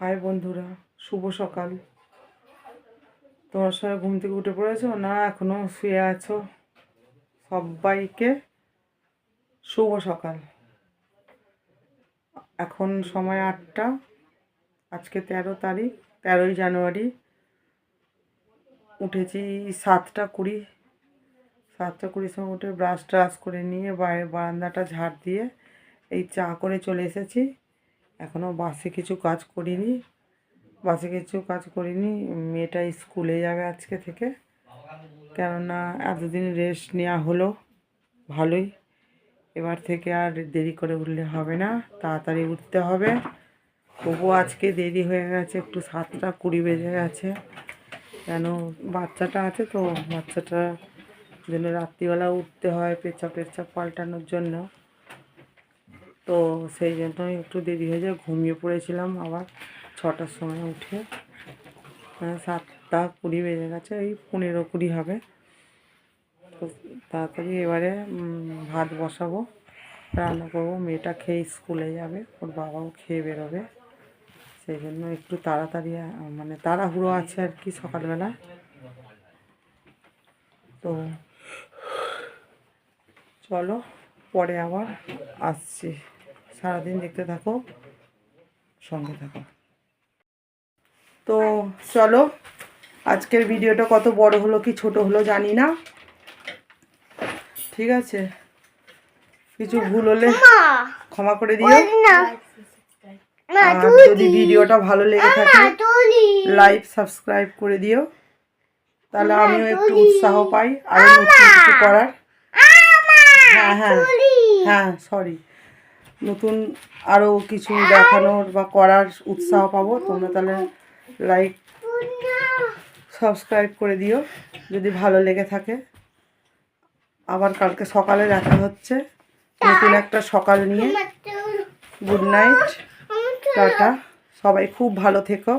High বন্ধুরা, শুভ সকাল। তোমার সবাই ঘুম থেকে উঠে পড়েছো? না, এখনও শুয়ে আছো। সবাইকে শুভ সকাল। এখন সময় আটটা। আজকে তেরো তারিখ, তেরোই জানুয়ারি। উঠেছি সাতটা কুড়ি। সাতটা কুড়ির সময় উঠে ব্রাশ ট্রাশ করে নিয়ে বাইরে বারান্দাটা ঝাড় দিয়ে এই চা করে চলে এসেছি। এখনও বাসে কিছু কাজ করিনি। বাসে কিছু কাজ করিনি। মেয়েটা স্কুলে যাবে আজকে থেকে। কেননা এতদিন রেস্ট নেওয়া হলো। ভালোই। এবার থেকে আর দেরি করে উঠলে হবে না। তাড়াতাড়ি উঠতে হবে। তবুও আজকে দেরি হয়ে গেছে। একটু সাতটা কুড়ি বেজে গেছে। কেন? বাচ্চাটা আছে তো। বাচ্চাটা জন্য রাত্রিবেলা উঠতে হয় পেঁচা পেঁচা পাল্টানোর জন্য। তো সেই জন্যই একটু দেরি হয়ে যায়। ঘুমিয়ে পড়েছিলাম আবার ছটার সময় উঠে। মানে সাতটা কুড়ি বেজে গেছে, এই পনেরো কুড়ি হবে। তো তাড়াতাড়ি এবারে ভাত বসাবো, রান্না করব। মেয়েটা খেয়ে স্কুলে যাবে, ওর বাবাও খেয়ে বেরোবে। সেই জন্য একটু তাড়াতাড়ি মানে তাড়াহুড়ো আছে আর কি সকালবেলা। তো চলো, পরে আবার আসছি। সারাদিন দেখতে থাকো সঙ্গে থাকো। তো চলো আজকের ভিডিওটা কত বড় হলো কি ছোট হলো জানি না। ঠিক আছে? কিছু ভুল হলে ক্ষমা করে দিও। আর যদি ভিডিওটা ভালো লেগে থাকে লাইক সাবস্ক্রাইব করে দিও। তাহলে আমিও একটু উৎসাহ পাই আরও নতুন কিছু করার। হ্যাঁ হ্যাঁ। হ্যাঁ সরি নতুন আরও কিছু দেখানোর বা করার উৎসাহ পাবো তোমরা তাহলে লাইক সাবস্ক্রাইব করে দিও যদি ভালো লেগে থাকে। আবার কালকে সকালে দেখা হচ্ছে নতুন একটা সকাল নিয়ে। গুড নাইট টাটা সবাই খুব ভালো থেকো।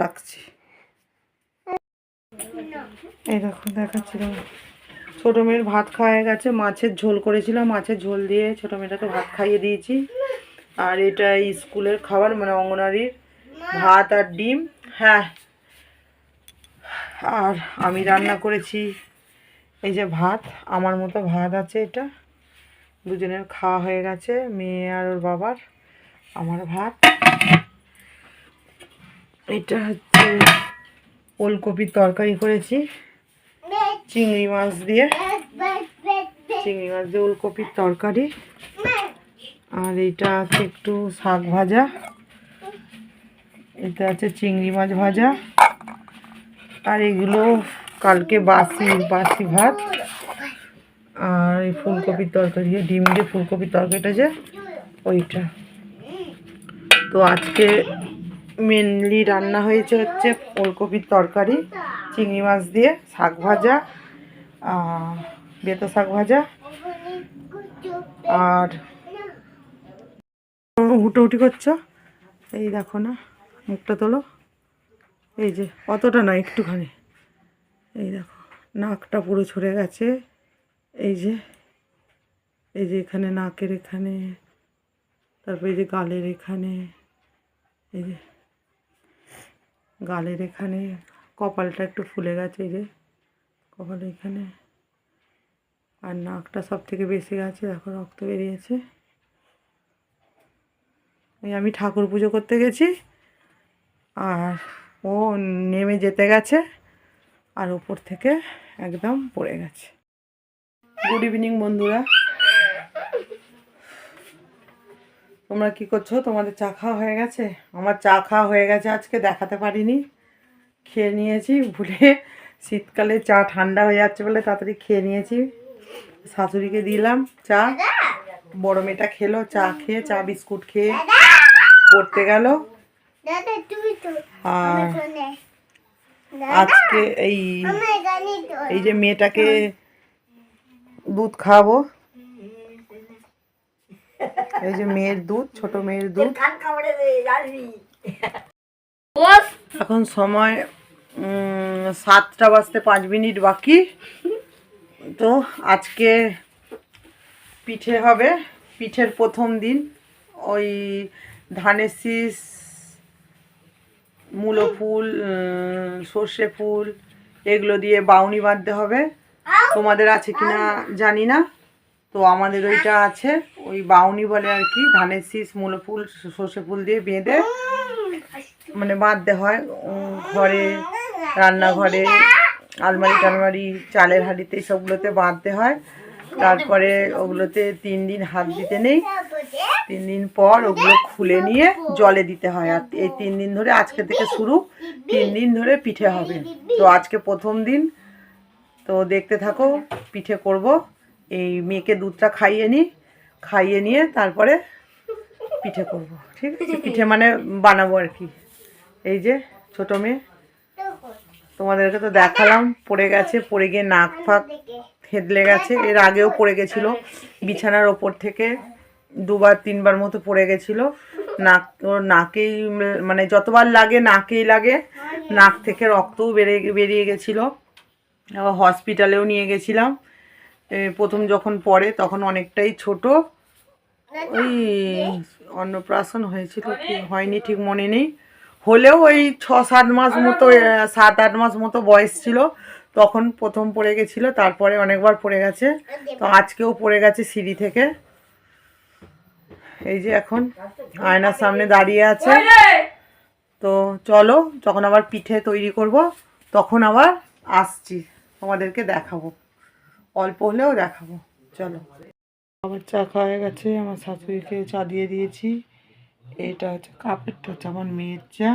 রাখছি। এই দেখো দেখাচ্ছিলাম ছোটো মেয়ের ভাত খাওয়া গেছে। মাছের ঝোল করেছিলাম, মাছের ঝোল দিয়ে ছোটো মেয়েটাকে ভাত খাইয়ে দিয়েছি। আর এটা স্কুলের খাবার মানে অঙ্গনারীর ভাত আর ডিম। হ্যাঁ আর আমি রান্না করেছি এই যে ভাত, আমার মতো ভাত আছে এটা। দুজনের খাওয়া হয়ে গেছে, মেয়ে আর ওর বাবার, আমার ভাত। এটা হচ্ছে ওলকপির তরকারি করেছি। চিংড়ি মাছ দিয়ে। চিংড়ি মাছ দিয়ে ওলকপির তরকারি। আর এটা আছে একটু শাক ভাজা। এটা আছে চিংড়ি মাছ ভাজা। আর এগুলো কালকে বাসি বাসি ভাত। আর এই ফুলকপির তরকারি ডিম দিয়ে ফুলকপির তরকারিটা যে, ওইটা। তো আজকে মেনলি রান্না হয়েছে হচ্ছে ফুলকপির তরকারি, চিংড়ি মাছ দিয়ে, শাক ভাজা বেতো শাক ভাজা আর হুটোহুটি করছ? এই দেখো না, মুখটা তোলো। এই যে, অতটা না, একটুখানি। এই দেখো, নাকটা পুরো ছড়ে গেছে। এই যে এই যে এখানে নাকের এখানে, তারপর এই যে গালের এখানে, এই যে গালের এখানে, কপালটা একটু ফুলে গেছে, এই যে। কপালের এখানে। আর নাকটা সব থেকে বেশি গেছে, দেখো রক্ত বেরিয়েছে। ওই আমি ঠাকুর পুজো করতে গেছি, আর ও নেমে যেতে গেছে, আর উপর থেকে একদম পড়ে গেছে। গুড ইভিনিং বন্ধুরা। তোমরা কি করছ? তোমাদের চা খাওয়া হয়ে গেছে? আমার চা খাওয়া হয়ে গেছে আজকে, দেখাতে পারিনি। খেয়ে নিয়েছি, ভুলে শীতকালে চা ঠান্ডা হয়ে যাচ্ছে বলে তাড়াতাড়ি খেয়ে নিয়েছি। শাশুড়িকে দিলাম চা। বড় মেয়েটা খেলো চা খেয়ে চা বিস্কুট খেয়ে পড়তে গেল। আর আজকে এই এই যে মেয়েটাকে দুধ খাওয়াবো। এই যে মেয়ের দুধ ছোট মেয়ের দুধ। এখন সময় সাতটা বাজতে পাঁচ মিনিট বাকি। তো আজকে পিঠে হবে, পিঠের প্রথম দিন। ওই ধানের শীষ, মূলো ফুল সর্ষে ফুল, এগুলো দিয়ে বাউনি বাঁধতে হবে। তোমাদের আছে কিনা জানি না। তো আমাদের ওইটা আছে, ওই বাউনি বলে আর কি, ধানের শীষ, মূলো ফুল, সর্ষে ফুল দিয়ে বেঁধে মানে বাঁধতে হয়। ঘরে রান্নাঘরে, আলমারি টালমারি, চালের হাঁড়িতে সবগুলোতে বাঁধতে হয়। তারপরে ওগুলোতে তিন দিন হাত দিতে নেই। তিন দিন পর ওগুলো খুলে নিয়ে জলে দিতে হয়। আর এই তিন দিন ধরে আজকে থেকে শুরু। তিন দিন ধরে পিঠে হবে। তো আজকে প্রথম দিন। তো দেখতে থাকো, পিঠে করব। এই মেয়েকে দুধটা খাইয়ে নিই খাইয়ে নিয়ে তারপরে পিঠে করব। ঠিক আছে? পিঠে মানে বানাবো আর কি। এই যে ছোটো মেয়ে। তোমাদেরকে তো দেখালাম, পড়ে গেছে, পড়ে গিয়ে নাক ফাঁক থেদলে গেছে, এর আগেও পড়ে গেছিল, বিছানার ওপর থেকে দুবার, তিনবার মতো পড়ে গেছিল। নাক, ওর নাকেই মানে যতবার লাগে, নাকেই লাগে। নাক থেকে রক্তও বেড়ে, বেরিয়ে গেছিল। আবার হসপিটালেও নিয়ে গেছিলাম। প্রথম যখন পড়ে, তখন অনেকটাই ছোট। ওই অন্নপ্রাশন হয়েছিল কি হয়নি, ঠিক মনে নেই। হলেও ওই ছ সাত মাস মতো সাত আট মাস মতো বয়স ছিল। তখন প্রথম পড়ে গেছিল তারপরে অনেকবার পড়ে গেছে। তো আজকেও পড়ে গেছে সিঁড়ি থেকে। এই যে এখন আয়নার সামনে দাঁড়িয়ে আছে। তো চলো যখন আবার পিঠে তৈরি করব তখন আবার আসছি তোমাদেরকে দেখাবো। অল্প হলেও দেখাবো। চলো। আমার চা খাওয়া গেছে আমার শাশুড়িকে চা দিয়ে দিয়েছি। এটা হচ্ছে কাপেরটা হচ্ছে আমার মেয়ের চা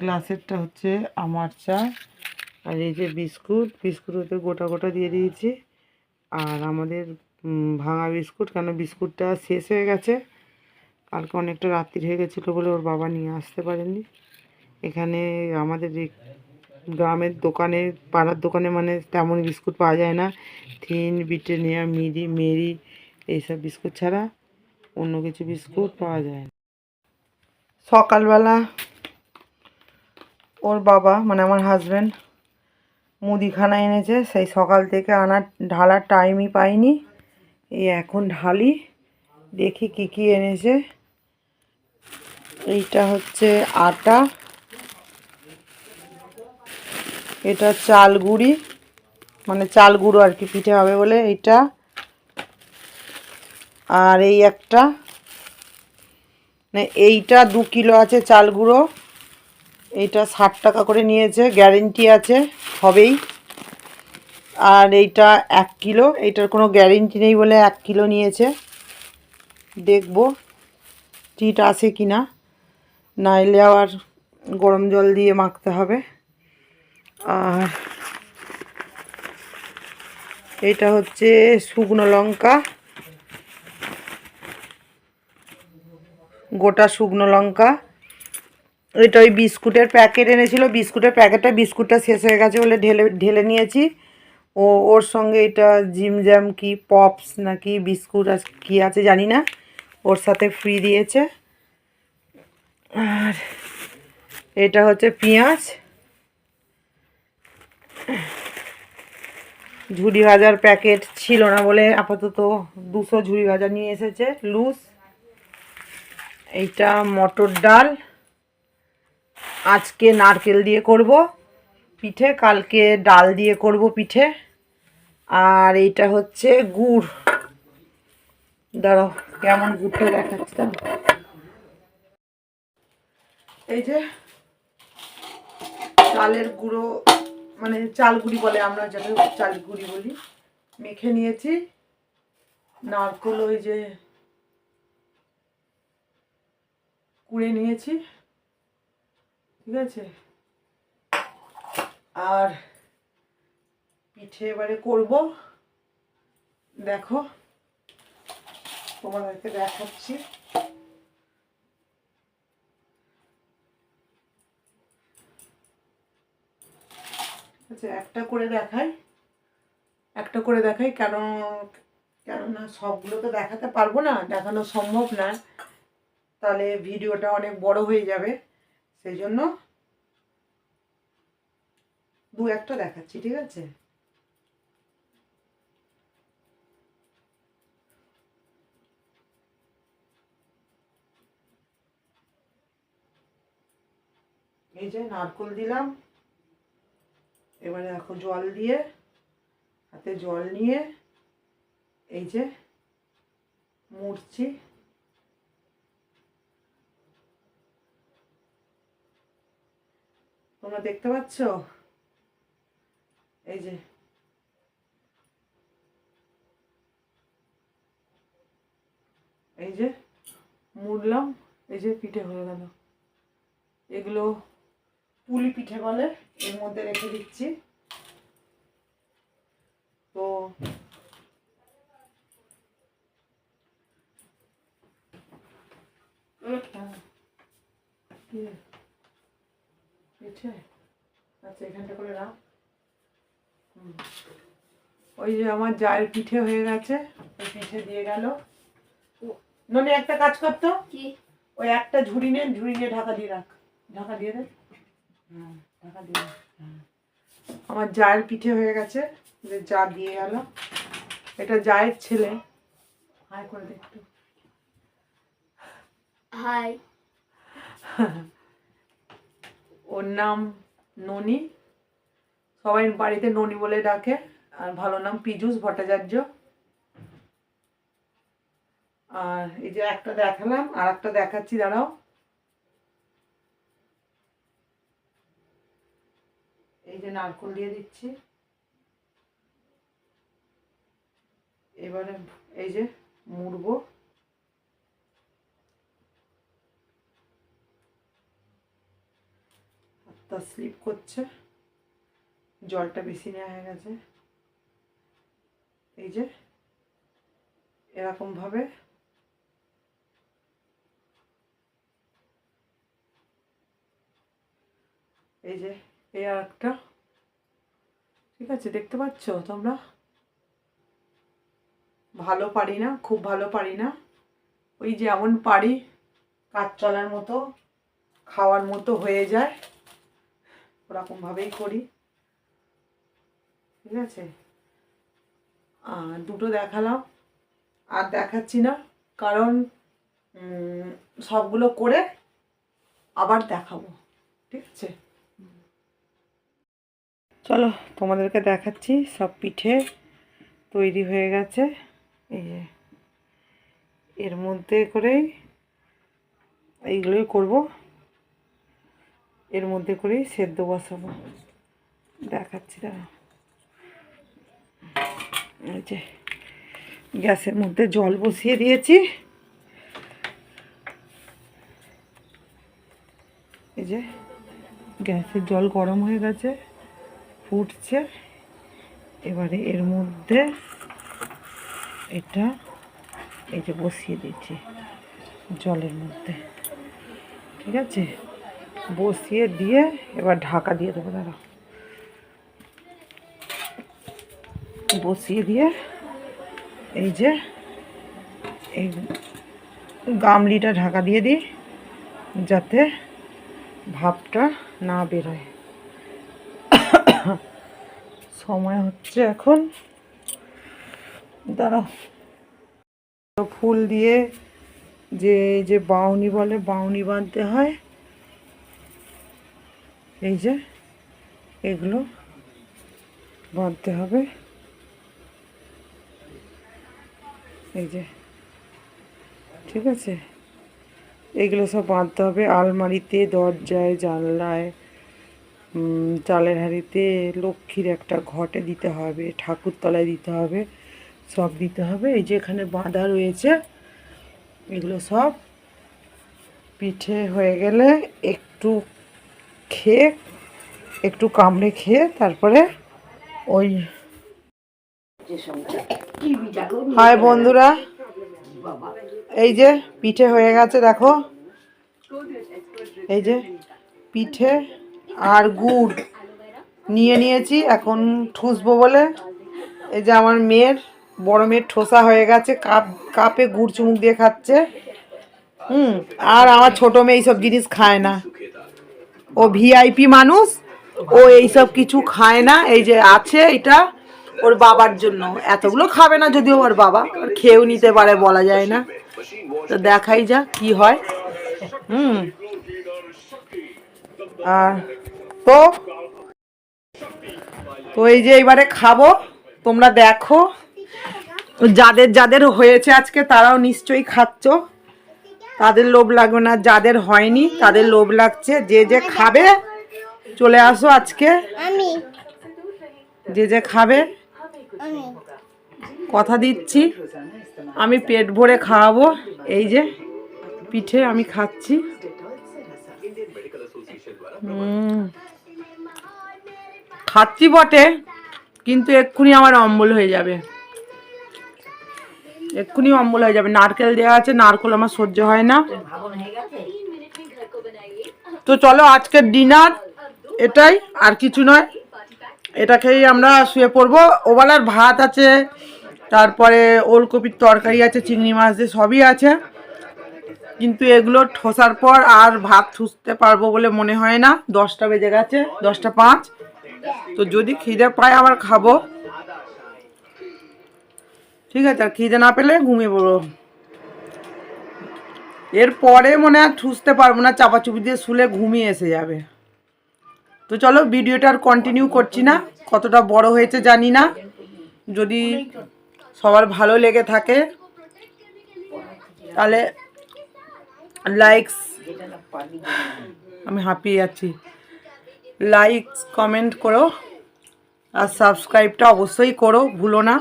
গ্লাসেরটা হচ্ছে আমার চা, আর এই যে বিস্কুট বিস্কুট হতে গোটা গোটা দিয়ে দিয়েছি। আর আমাদের ভাঙা বিস্কুট, কেন বিস্কুটটা শেষ হয়ে গেছে। কালকে অনেকটা রাত্রি হয়ে গেছিল বলে ওর বাবা নিয়ে আসতে পারেনি এখানে আমাদের গ্রামের দোকানে, পাড়ার দোকানে মানে তেমন বিস্কুট পাওয়া যায় না। থিন ব্রিটানিয়া মিরি, মেরি, এইসব বিস্কুট ছাড়া। অন্য কিছু বিস্কুট পাওয়া যায় না। সকালবেলা ওর বাবা মানে আমার হাজব্যান্ড মুদিখানা এনেছে। সেই সকাল থেকে আনার, ঢালার টাইমই পাইনি। এই এখন ঢালি, দেখি কি কি এনেছে। এইটা হচ্ছে আটা। এটা চাল গুঁড়ি মানে চাল গুঁড়ো আর কি পিঠে হবে বলে এইটা। আর এই একটা মানে এইটা দু কিলো আছে চাল গুঁড়ো। এইটা ষাট টাকা করে নিয়েছে, গ্যারেন্টি আছে, হবেই। আর এইটা এক কিলো, এইটার কোনো গ্যারেন্টি নেই বলে এক কিলো নিয়েছে। দেখব চিট আছে কি না নাইলে আবার গরম জল দিয়ে মাখতে হবে। আর এটা হচ্ছে শুকনো লঙ্কা। গোটা শুকনো লঙ্কা। এটা ওই বিস্কুটের প্যাকেট এনেছিল। বিস্কুটের প্যাকেটটা, বিস্কুটটা শেষ হয়ে গেছে বলে ঢেলে ঢেলে নিয়েছি। ও, ওর সঙ্গে এটা জিম জ্যাম কি, পপস নাকি বিস্কুট আর কী আছে জানি না। ওর সাথে ফ্রি দিয়েছে। আর এটা হচ্ছে পেঁয়াজ। ঝুড়ি ভাজার প্যাকেট ছিল না বলে আপাতত দুশো ঝুড়ি ভাজা নিয়ে এসেছে। লুজ। এইটা মটর ডাল। আজকে নারকেল দিয়ে করব পিঠে, কালকে ডাল দিয়ে করব পিঠে। আর এইটা হচ্ছে গুড়। দাঁড়াও, কেমন গুড়টা দেখাচ্ছি। এই যে চালের গুঁড়ো মানে চাল গুঁড়ি বলে আমরা যেটা চাল গুঁড়ি বলি, মেখে নিয়েছি। নারকোল ওই যে কুড়ে নিয়েছি। ঠিক আছে? আর পিঠে এবারে করব। দেখো, তোমাদেরকে দেখাচ্ছি। আচ্ছা একটা করে দেখাই। একটা করে দেখাই, কেন কেননা সবগুলো তো দেখাতে পারব না, দেখানো সম্ভব না। তাহলে ভিডিওটা অনেক বড় হয়ে যাবে। সেই জন্য দু একটা দেখাচ্ছি, ঠিক আছে? এই যে নারকল দিলাম। এবারে দেখো জল দিয়ে, হাতে জল নিয়ে এই যে মুড়ছি। তোমরা দেখতে পাচ্ছ? এই যে। এই যে মুড়লাম, এই যে পিঠে হয়ে গেল। এগুলো পুলি পিঠে বলে, এর মধ্যে রেখে দিচ্ছি। তো হ্যাঁ। কি? পিঠে আচ্ছা এখানটা করে রাখ। ওই যে আমার জায়ের পিঠে হয়ে গেছে ওই পিঠে দিয়ে গেল। ননি একটা কাজ করতো কি? ওই একটা ঝুড়ি নে ঝুড়ি নিয়ে ঢাকা দিয়ে রাখ। ঢাকা দিয়ে দে। হ্যাঁ ঢাকা দিয়ে হ্যাঁ। আমার জায়ের পিঠে হয়ে গেছে যে যা দিয়ে গেল। এটা জায়ের ছেলে। হাই করে দে একটু। হাই। ওর নাম ননি। সবাই বাড়িতে ননি বলে ডাকে। আর ভালো নাম পীযুষ ভট্টাচার্য। আর এই যে একটা দেখালাম আর একটা দেখাচ্ছি, দাঁড়াও। এই যে নারকল দিয়ে দিচ্ছি। এবারে এই যে মুড়বো। হাতটা স্লিপ করছে। জলটা বেশি নেওয়া হয়ে গেছে। এই যে, এরকমভাবে এই যে এই আর একটা। ঠিক আছে, দেখতে পাচ্ছ তোমরা? ভালো পারি না, খুব ভালো পারি না। ওই যেমন পারি, কাজ চলার মতো, খাওয়ার মতো হয়ে যায়। ওরকমভাবেই করি। ঠিক আছে? আর দুটো দেখালাম। আর দেখাচ্ছি না, কারণ সবগুলো করে আবার দেখাবো। ঠিক আছে? চলো, তোমাদেরকে দেখাচ্ছি, সব পিঠে তৈরি হয়ে গেছে। এই যে, এর মধ্যে করেই এইগুলোই করব। এর মধ্যে করেই সেদ্ধ বসাবো। দেখাচ্ছি দাঁড়া এই যে গ্যাসের মধ্যে জল বসিয়ে দিয়েছি। এই যে গ্যাসের জল গরম হয়ে গেছে, ফুটছে। এবারে এর মধ্যে এটা এই যে বসিয়ে দিচ্ছি জলের মধ্যে। ঠিক আছে? বসিয়ে দিয়ে এবার ঢাকা দিয়ে দেবো, দাঁড়া। বসিয়ে দিয়ে এই যে এই গামলিটা ঢাকা দিয়ে দিই, যাতে ভাপটা না বেরোয়। সময় হচ্ছে এখন। দাঁড়াও। ফুল দিয়ে যে যে বাউনি বলে, বাউনি বাঁধতে হয়। এই যে, এগুলো বাঁধতে হবে। এই যে, ঠিক আছে? এগুলো সব বাঁধতে হবে আলমারিতে, দরজায়, জানলায় চালের হাঁড়িতে, লক্ষ্মীর একটা ঘটে দিতে হবে ঠাকুর তলায় দিতে হবে, সব দিতে হবে। এই যে এখানে বাঁধা রয়েছে, এগুলো সব পিঠে হয়ে গেলে একটু খেয়ে, একটু কামড়ে খেয়ে তারপরে ওই হাই বন্ধুরা, এই যে পিঠে হয়ে গেছে, দেখো। এই যে পিঠে আর গুড় নিয়ে নিয়েছি, এখন ঠুসবো বলে। এই যে আমার মেয়ের, বড় মেয়ের ঠোসা হয়ে গেছে, কাপ, কাপে গুড় চুমুক দিয়ে খাচ্ছে। হুম, আর আমার ছোট মেয়ে এইসব জিনিস খায় না। ও ভিআইপি মানুষ, ও এইসব কিছু খায় না, এই যে আছে এটা ওর বাবার জন্য। এতগুলো খাবে না যদিও ওর বাবা খেয়েও নিতে পারে বলা যায় না। তো দেখাই যা কি হয়। হুম। আর তো তো এই যে এবারে খাব, তোমরা দেখো। যাদের যাদের হয়েছে আজকে, তারাও নিশ্চয়ই খাচ্ছ। তাদের লোভ লাগবে না যাদের হয়নি তাদের লোভ লাগছে। যে যে খাবে চলে আসো আজকে। যে যে খাবে কথা দিচ্ছি। আমি পেট ভরে খাওয়াবো। এই যে পিঠে আমি খাচ্ছি। খাচ্ছি বটে কিন্তু এক্ষুনি আমার অম্বল হয়ে যাবে। এক্ষুনি অম্বল হয়ে যাবে। নারকেল দেওয়া আছে, নারকেল আমার সহ্য হয় না। তো চলো আজকের ডিনার, এটাই, আর কিছু নয়। এটা খেয়েই আমরা শুয়ে পড়ব। ওবেলার ভাত আছে, তারপরে ওলকপির তরকারি আছে, চিংড়ি মাছ দিয়ে সবই আছে। কিন্তু এগুলো ঠোসার পর আর ভাত ঠুসতে পারব বলে মনে হয় না। দশটা বেজে গেছে, দশটা পাঁচ। তো যদি খিদে পায়, আবার খাব। ঠিক আছে, আর খিদে না পেলে ঘুমিয়ে পড়ব এরপরে মনে হয় ঠুসতে পারব না, চাপাচুপি দিয়ে শুলে ঘুমিয়ে এসে যাবে। তো চলো ভিডিওটা আর কন্টিনিউ করছি না, কতটা বড় হয়েছে জানি না। যদি সবার ভালো লেগে থাকে, তাহলে লাইকস আমি হাঁপিয়ে যাচ্ছি। লাইকস কমেন্ট করো, আর সাবস্ক্রাইবটা অবশ্যই করো, ভুলো না।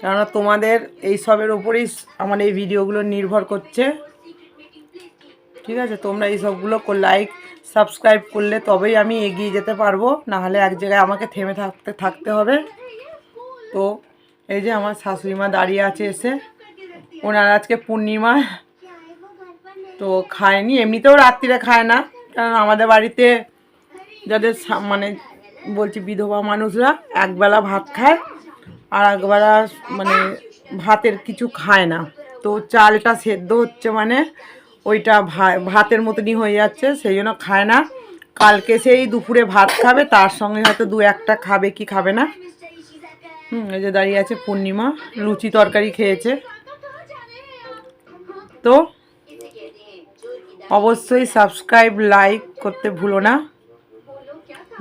কেননা তোমাদের এই সবের ওপরেই আমার এই ভিডিওগুলো নির্ভর করছে। ঠিক আছে, তোমরা এই সবগুলো লাইক সাবস্ক্রাইব করলে তবেই আমি এগিয়ে যেতে পারব। না হলে এক জায়গায় আমাকে থেমে থাকতে থাকতে হবে। তো এই যে আমার শাশুড়ি মা দাঁড়িয়ে আছে এসে। ওনার আজকে পূর্ণিমা। তো খায়নি, এমনিতেও রাত্রিরে খায় না। কারণ আমাদের বাড়িতে যাদের মানে বলছি বিধবা মানুষরা একবেলা ভাত খায়। আর একবেলা মানে ভাতের কিছু খায় না। তো চালটা সেদ্ধ হচ্ছে মানে ওইটা ভাতের মতনই হয়ে যাচ্ছে, সেই জন্য খায় না। কালকে সেই দুপুরে ভাত খাবে, তার সঙ্গে হয়তো দু একটা খাবে কি খাবে না। হুম, এই যে দাঁড়িয়ে আছে পূর্ণিমা, লুচি তরকারি খেয়েছে। তো অবশ্যই সাবস্ক্রাইব, লাইক করতে ভুলো না।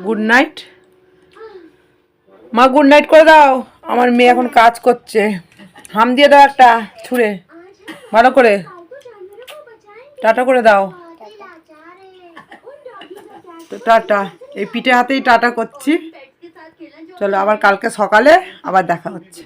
Good night. মা, গুড নাইট করে দাও। আমার মেয়ে এখন কাজ করছে। হাম দিয়ে দাও একটা ছুঁড়ে। ভালো করে। টাটা করে দাও। তো টাটা। এই পিঠে হাতেই টাটা করছি। চলো আবার কালকে সকালে আবার দেখা হচ্ছে।